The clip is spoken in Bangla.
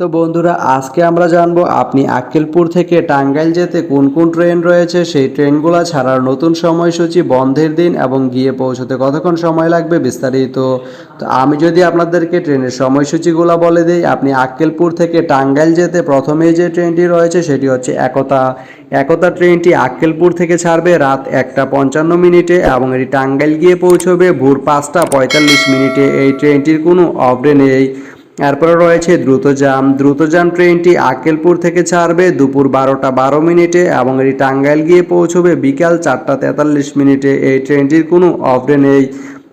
তো বন্ধুরা, আজকে আমরা জানব আপনি আক্কেলপুর থেকে টাঙ্গাইল যেতে কোন কোন ট্রেন রয়েছে? সেই ট্রেনগুলো ছাড়ার নতুন সময়সূচি বন্ধের দিন এবং গিয়ে পৌঁছতে কতক্ষণ সময় লাগবে বিস্তারিত? তো আমি যদি আপনাদেরকে ট্রেনের সময়সূচিগুলো বলে দিই, আপনি আক্কেলপুর থেকে টাঙ্গাইল যেতে প্রথমেই যে ট্রেনটি রয়েছে সেটি হচ্ছে একতা। একতা ট্রেনটি আক্কেলপুর থেকে ছাড়বে রাত একটা পঞ্চান্ন মিনিটে এবং এটি টাঙ্গাইল গিয়ে পৌঁছবে ভোর পাঁচটা পঁয়তাল্লিশ মিনিটে। এই ট্রেনটির কোনো অবরে নেই। এরপরে রয়েছে দ্রুতযান। দ্রুতযান ট্রেনটি আকেলপুর থেকে ছাড়বে দুপুর বারোটা বারো মিনিটে এবং এটি টাঙ্গাইল গিয়ে পৌঁছবে বিকাল চারটা তেতাল্লিশ মিনিটে। এই ট্রেনটির কোনো অফডে নেই।